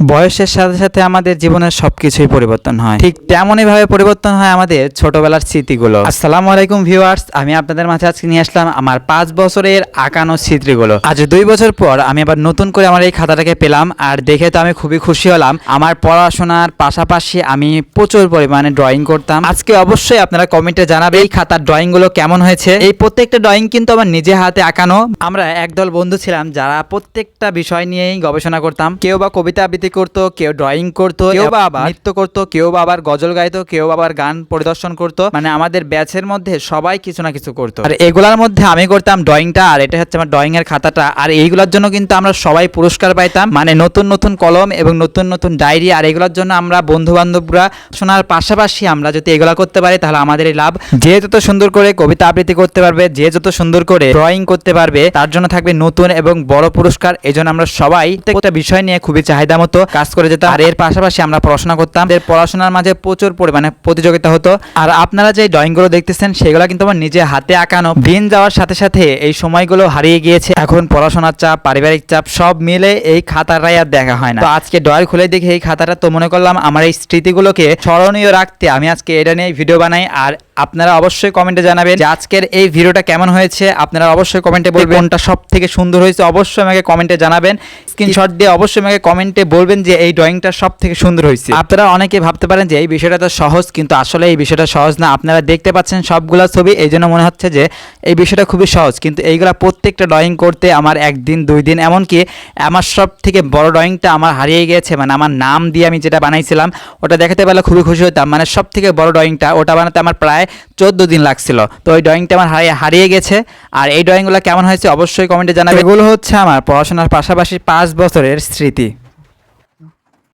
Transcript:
বয়সের সাথে সাথে আমাদের জীবনের সবকিছুই পরিবর্তন হয়। ঠিক তেমনই ভাবে পরিবর্তন হয় আমাদের ছোটবেলার স্মৃতিগুলো। আসসালামু আলাইকুম ভিউয়ার্স, আমি আপনাদের মাঝে আজকে নিয়ে আসলাম আমার পাঁচ বছরের আঁকানো স্মৃতিগুলো। আজ দুই বছর পর আমি আবার নতুন করে আমার এই খাতাটাকে পেলাম আর দেখে তো আমি খুবই খুশি হলাম। আমার পড়াশোনার পাশাপাশি আমি প্রচুর পরিমাণে ড্রয়িং করতাম। আজকে অবশ্যই আপনারা কমেন্টে জানাবে এই খাতার ড্রয়িংগুলো কেমন হয়েছে। এই প্রত্যেকটা ড্রয়িং কিন্তু আমার নিজে হাতে আঁকানো। আমরা একদল বন্ধু ছিলাম যারা প্রত্যেকটা বিষয় নিয়েই গবেষণা করতাম। কেউ বা কবিতা আবৃত্তি করতো কেউ ড্রয়িং করতো কেউ বা আবার নৃত্য করতো কেউ বা আবার গজল গাইতো কেউ বা আবার গান পরিদর্শন করতো। মানে আমাদের ব্যাচের মধ্যে সবাই কিছু না কিছু করতো। আর এগুলার মধ্যে আমি করতাম ড্রয়িংটা আর এটা হচ্ছে আমার ড্রয়িং এর খাতাটা। আর এইগুলোর জন্য কিন্তু আমরা সবাই পুরস্কার পাইতাম। মানে নতুন নতুন কলম এবং নতুন নতুন ডায়েরি আর এগুলোর জন্য আমরা বন্ধু বান্ধবরা শোনার পাশাপাশি আমরা যদি এগুলা করতে পারি তাহলে আমাদের লাভ। যে যত সুন্দর করে কবিতা আবৃত্তি করতে পারবে যে যত সুন্দর করে ড্রয়িং করতে পারবে তার জন্য থাকবে নতুন এবং বড় পুরস্কার। এই জন্য আমরা সবাই প্রত্যেকটা বিষয় নিয়ে খুবই চাহিদা মতো কাজ করে যেতাম। আর এর পাশাপাশি আমরা পড়াশোনা করতাম। এর পড়াশোনার মাঝে প্রচুর পরিমাণে প্রতিযোগিতা হতো। আর আপনারা যে ড্রয়িংগুলো দেখতেছেন, সেগুলো কিন্তু আমার নিজে হাতে আঁকানো। দিন যাওয়ার সাথে সাথে এই সময়গুলো হারিয়ে গিয়েছে। এখন পড়াশোনার চাপ, পারিবারিক চাপ, সব মিলে এই খাতাটাই আর দেখা হয় না। তো আজকে ড্রয়ার খুলে দেখে এই খাতাটা, তো মনে করলাম আমার এই স্মৃতিগুলোকে স্মরণীয় রাখতে আমি আজকে এটা নিয়ে ভিডিও বানাই। আর আপনারা অবশ্যই কমেন্টে জানাবেন যে আজকের এই ভিডিওটা কেমন হয়েছে। আপনারা অবশ্যই কমেন্টে বলবেন। কোনটা সব থেকে সুন্দর হয়েছে অবশ্যই আমাকে কমেন্টে জানাবেন। স্ক্রিনশট দিয়ে অবশ্যই আমাকে কমেন্টে বলবেন যে এই ড্রয়িংটা সব থেকে সুন্দর হয়েছে। আপনারা অনেকে ভাবতে পারেন যে এই বিষয়টা তো সহজ কিন্তু আসলে এই বিষয়টা সহজ না। আপনারা দেখতে পাচ্ছেন সবগুলা ছবি এই জন্য মনে হচ্ছে যে এই বিষয়টা খুবই সহজ। কিন্তু এইগুলা প্রত্যেকটা ড্রয়িং করতে আমার একদিন দুই দিন এমনকি আমার সব থেকে বড় ড্রয়িংটা আমার হারিয়ে গেছে মানে আমার নাম দিয়ে আমি যেটা বানাইছিলাম ওটা দেখাতে পারলে খুবই খুশি হতাম। মানে সব থেকে বড় ড্রয়িংটা ওটা বানাতে আমার প্রায় চোদ্দ দিন লাগছিল। তো ওই ড্রয়িংটা আমার হারিয়ে হারিয়ে গেছে। আর এই ড্রয়িংগুলো কেমন হয়েছে অবশ্যই কমেন্টে জানাবে এগুলো হচ্ছে আমার পড়াশোনার পাশাপাশি পাঁচ বছরের স্মৃতি।